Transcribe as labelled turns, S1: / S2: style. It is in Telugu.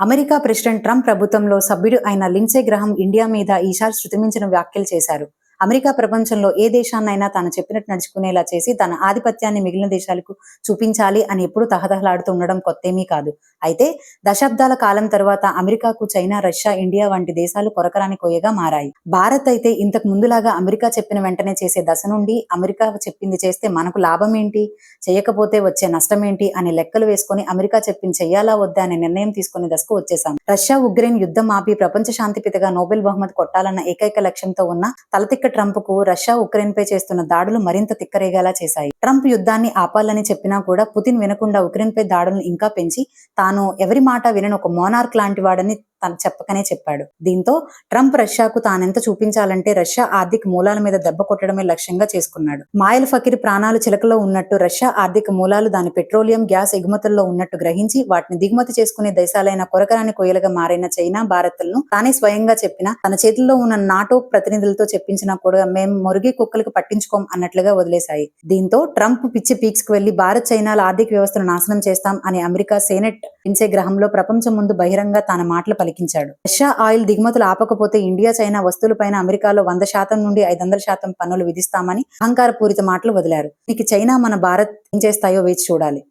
S1: అమెరికా ప్రెసిడెంట్ ట్రంప్ ప్రభుత్వంలో సభ్యుడు అయిన లిన్సే గ్రహం ఇండియా మీద ఈసారి శృతిమించిన వ్యాఖ్యలు చేశారు. అమెరికా ప్రపంచంలో ఏ దేశాన్నైనా తాను చెప్పినట్టు నడుచుకునేలా చేసి తన ఆధిపత్యాన్ని మిగిలిన దేశాలకు చూపించాలి అని ఎప్పుడూ తహతహలాడుతూ ఉండడం కొత్తేమీ కాదు. అయితే దశాబ్దాల కాలం తర్వాత అమెరికాకు చైనా రష్యా ఇండియా వంటి దేశాలు కొరకరాని కోయగా మారాయి. భారత్ అయితే ఇంతకు ముందులాగా అమెరికా చెప్పిన వెంటనే చేసే దశ నుండి అమెరికా చెప్పింది చేస్తే మనకు లాభం ఏంటి చేయకపోతే వచ్చే నష్టం ఏంటి అని లెక్కలు వేసుకొని అమెరికా చెప్పింది చెయ్యాలా వద్దా అనే నిర్ణయం తీసుకునే దశకు వచ్చేసాం రష్యా ఉగ్రెయిన్ యుద్ధం ఆపి ప్రపంచ శాంతి పితగా నోబెల్ బహుమతి కొట్టాలన్న ఏకైక లక్ష్యంతో ఉన్న తలతిక్క ట్రంప్కు రష్యా ఉక్రెయిన్ పై చేస్తున్న దాడులు మరింత తిక్కరేగేలా చేశాయి. ట్రంప్ యుద్ధాన్ని ఆపాలని చెప్పినా కూడా పుతిన్ వినకుండా ఉక్రెయిన్ పై దాడులను ఇంకా పెంచి తాను ఎవరి మాట వినని ఒక మోనార్క్ లాంటి వాడని తను చెప్పకనే చెప్పాడు. దీంతో ట్రంప్ రష్యాకు తానెంత చూపించాలంటే రష్యా ఆర్థిక మూలాల మీద దెబ్బ కొట్టడమే లక్ష్యంగా చేసుకున్నాడు. మాయల్ ఫకీర్ ప్రాణాలు చిలకలో ఉన్నట్టు రష్యా ఆర్థిక మూలాలు దాని పెట్రోలియం గ్యాస్ ఎగుమతుల్లో ఉన్నట్టు గ్రహించి వాటిని దిగుమతి చేసుకునే దేశాలైన కొరకరాని కొయ్యలుగా మారిన చైనా భారత్లను తానే స్వయంగా చెప్పిన తన చేతుల్లో ఉన్న నాటో ప్రతినిధులతో చెప్పించినా కూడా మేం మురిగి కుక్కలకు పట్టించుకోం అన్నట్లుగా వదిలేశాయి. దీంతో ట్రంప్ పిచ్చి పీక్స్కు వెళ్ళి భారత్ చైనాల ఆర్థిక వ్యవస్థను నాశనం చేస్తాం అని అమెరికా సెనెట్ గ్రహంలో ప్రపంచం ముందు బహిరంగ తన మాటలు పలికించాడు. రష్యా ఆయిల్ దిగుమతులు ఆపకపోతే ఇండియా చైనా వస్తువులపైన అమెరికాలో వంద శాతం నుండి ఐదు వందల శాతం పన్నులు విధిస్తామని అహంకారపూరిత మాటలు వదిలారు. నీకు చైనా మన భారత్ ఏం చేస్తాయో వేచి చూడాలి.